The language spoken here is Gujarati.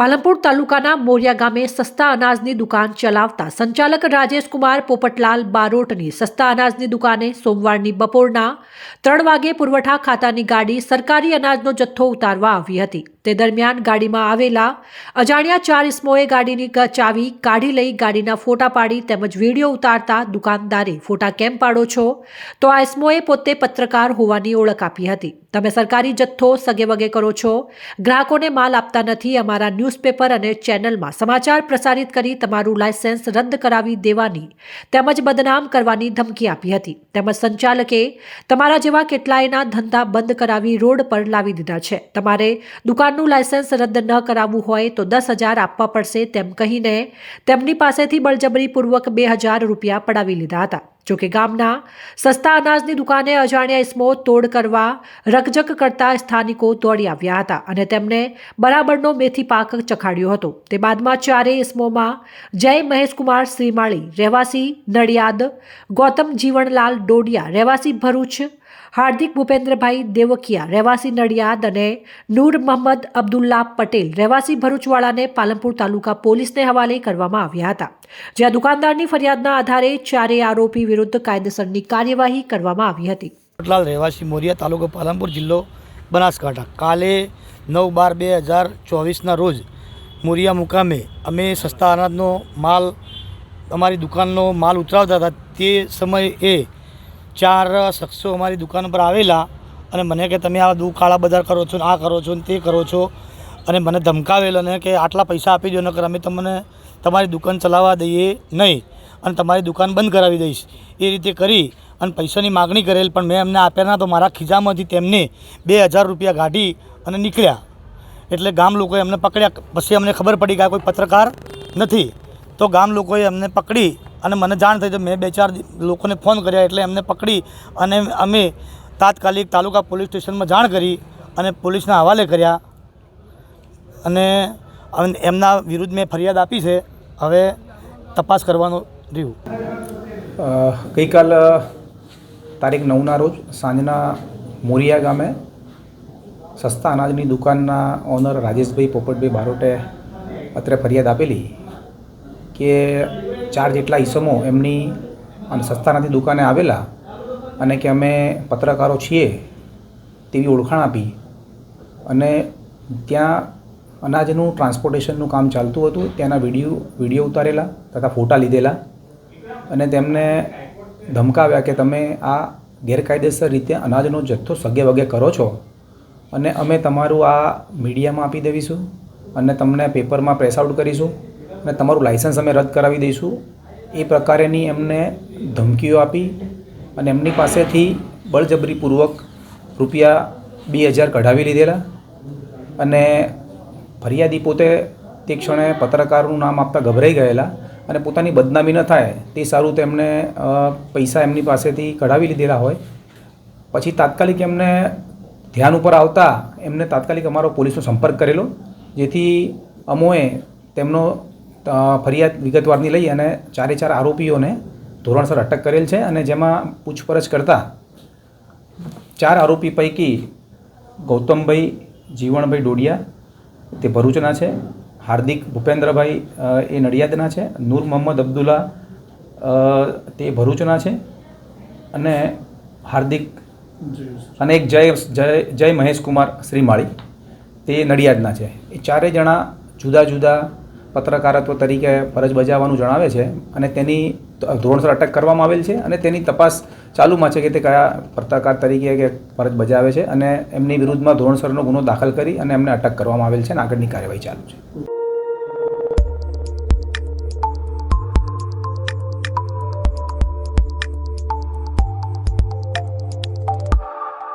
પાલનપુર તાલુકાના મોરિયા ગામે સસ્તા અનાજની દુકાન ચલાવતા સંચાલક રાજેશકુમાર પોપટલાલ બારોટની સસ્તા અનાજની દુકાને સોમવારની બપોરના ત્રણ વાગે પુરવઠા ખાતાની ગાડી સરકારી અનાજનો જથ્થો ઉતારવા આવી હતી. તે દરમિયાન ગાડીમાં આવેલા અજાણ્યા ચાર ઇસમોએ ગાડીની ચાવી કાઢી લઈ ગાડીના ફોટા પાડી તેમજ વીડિયો ઉતારતા દુકાનદારે ફોટા કેમ પાડો છો? તો આ ઇસમોએ પોતે પત્રકાર હોવાની ઓળખ આપી હતી. તમે સરકારી જથ્થો સગે વગે કરો છો? ગ્રાહકોને માલ આપતા નથી, અમારા ન્યૂઝપેપર અને ચેનલમાં સમાચાર પ્રસારિત કરી તમારું લાયસન્સ રદ કરાવી દેવાની તેમજ બદનામ કરવાની ધમકી આપી હતી. તેમજ સંચાલકે તમારા જેવા કેટલાયના ધંધા બંધ કરાવી રોડ પર લાવી દીધા છે. તમારે દુકાનનું લાયસન્સ રદ ન કરાવવું હોય તો દસ હજાર આપવા પડશે તેમ કહીને તેમની પાસેથી બળજબરીપૂર્વક બે હજાર રૂપિયા પડાવી લીધા હતા. જોકે ગામના સસ્તા અનાજની દુકાને અજાણ્યા ઇસમો તોડ કરવા રકજક કરતા સ્થાનિકો દોડી આવ્યા હતા અને તેમને બરાબરનો મેથી પાક ચખાડ્યો હતો. તે બાદમાં ચારેય ઇસમોમાં જય મહેશકુમાર શ્રીમાળી, રહેવાસી નડિયાદ, ગૌતમ જીવણલાલ ડોડિયા, રહેવાસી ભરૂચ, હાર્દિક ભૂપેન્દ્રભાઈ દેવકિયા, રહેવાસી નડિયાદ અને નૂર મહમ્મદ અબ્દુલ્લા પટેલ, રહેવાસી ભરૂચવાળાને પાલનપુર તાલુકા પોલીસને હવાલે કરવામાં આવ્યા હતા. જ્યાં દુકાનદારની ફરિયાદના આધારે ચારેય આરોપી વિરુદ્ધ કાયદેસરની કાર્યવાહી કરવામાં આવી હતી. કોટલાલ રહેવાસી મોરિયા તાલુકો પાલનપુર જિલ્લો બનાસકાંઠા. કાલે નવ બાર બે હજાર ચોવીસના રોજ મોરિયા મુકામે અમે સસ્તા અનાજનો માલ, અમારી દુકાનનો માલ ઉતરાવતા હતા. તે સમયે ચાર શખ્સો અમારી દુકાન પર આવેલા અને મને કે, તમે આ દુ કાળા બજાર કરો છો ને આ કરો છો ને તે કરો છો. અને મને ધમકાવેલ અને કે, આટલા પૈસા આપી દો નકર અમે તમને તમારી દુકાન ચલાવવા દઈએ નહીં. અને તમારી દુકાન બંધ કરાવી દઈશ. એ રીતે કરી અને પૈસાની માગણી કરેલ, પણ મેં એમને આપ્યા ના તો મારા ખીચામાંથી તેમને બે હજાર રૂપિયા કાઢી અને નીકળ્યા. એટલે ગામ લોકોએ અમને પકડ્યા. પછી અમને ખબર પડી કે આ કોઈ પત્રકાર નથી. તો ગામ લોકોએ અમને પકડી અને મને જાણ થઈ તો મેં બે ચાર લોકોને ફોન કર્યા એટલે એમને પકડી અને અમે તાત્કાલિક તાલુકા પોલીસ સ્ટેશનમાં જાણ કરી અને પોલીસના હવાલે કર્યા. અને એમના વિરુદ્ધ મેં ફરિયાદ આપી છે. હવે તપાસ કરવાનું રહ્યું? ગઈકાલ તારીખ નવના રોજ સાંજના મોરિયા ગામે સસ્તા અનાજની દુકાનના ઓનર રાજેશભાઈ પોપટભાઈ બારોટે અત્રે ફરિયાદ આપેલી કે ચાર જેટલા ઈસમો એમની અને સસ્તા અનાજની દુકાને આવેલા અને કે અમે પત્રકારો છીએ તેવી ઓળખાણ આપી અને ત્યાં અનાજનું ટ્રાન્સપોર્ટેશનનું કામ ચાલતું હતું, ત્યાંના વીડિયો વીડિયો ઉતારેલા તથા ફોટા લીધેલા. અને તેમને ધમકાવ્યા કે તમે આ ગેરકાયદેસર રીતે અનાજનો જથ્થો સગે વગે કરો છો. અને અમે તમારું આ મીડિયામાં આપી દેવીશું અને તમને પેપરમાં પ્રેસ આઉટ કરીશું અને તમારું લાઇસન્સ અમે રદ કરાવી દઈશું. એ પ્રકારેની એમને ધમકીઓ આપી અને એમની પાસેથી બળજબરીપૂર્વક રૂપિયા બે હજાર કઢાવી લીધેલા અને ફરિયાદી પોતે તે ક્ષણે પત્રકારનું નામ આપતા ગભરાઈ ગયેલા. અને પોતાની બદનામી ન થાય, તે સારું તેમણે પૈસા એમની પાસેથી કઢાવી લીધેલા હોય. પછી તાત્કાલિક એમને ધ્યાન ઉપર આવતા એમને તાત્કાલિક અમારો પોલીસનો સંપર્ક કરેલો, જેથી અમોએ તેમનો ફરિયાદ વિગતવારની લઈ અને ચારે ચાર આરોપીઓને ધોરણસર અટક કરેલ છે અને જેમાં પૂછપરછ કરતા ચાર આરોપી પૈકી ગૌતમભાઈ, જીવણભાઈ ડોડિયા, તે ભરૂચના છે. હાર્દિક ભૂપેન્દ્રભાઈ એ નડિયાદના છે. નૂર મોહમ્મદ અબ્દુલ્લા તે ભરૂચના છે. અને હાર્દિક અને એક જય જય જય મહેશકુમાર શ્રીમાળી, તે નડિયાદના છે. એ ચારેય જણા જુદા જુદા પત્રકારત્વ તરીકે ફરજ બજાવવાનું જણાવે છે અને તેની ધોરણસર અટક કરવામાં આવેલ છે અને તેની તપાસ ચાલુમાં છે કે તે કયા પત્રકાર તરીકે કે ફરજ બજાવે છે અને એમની વિરુદ્ધમાં ધોરણસરનો ગુનો દાખલ કરી અને એમને અટક કરવામાં આવેલ છે અને આગળની કાર્યવાહી ચાલુ છે.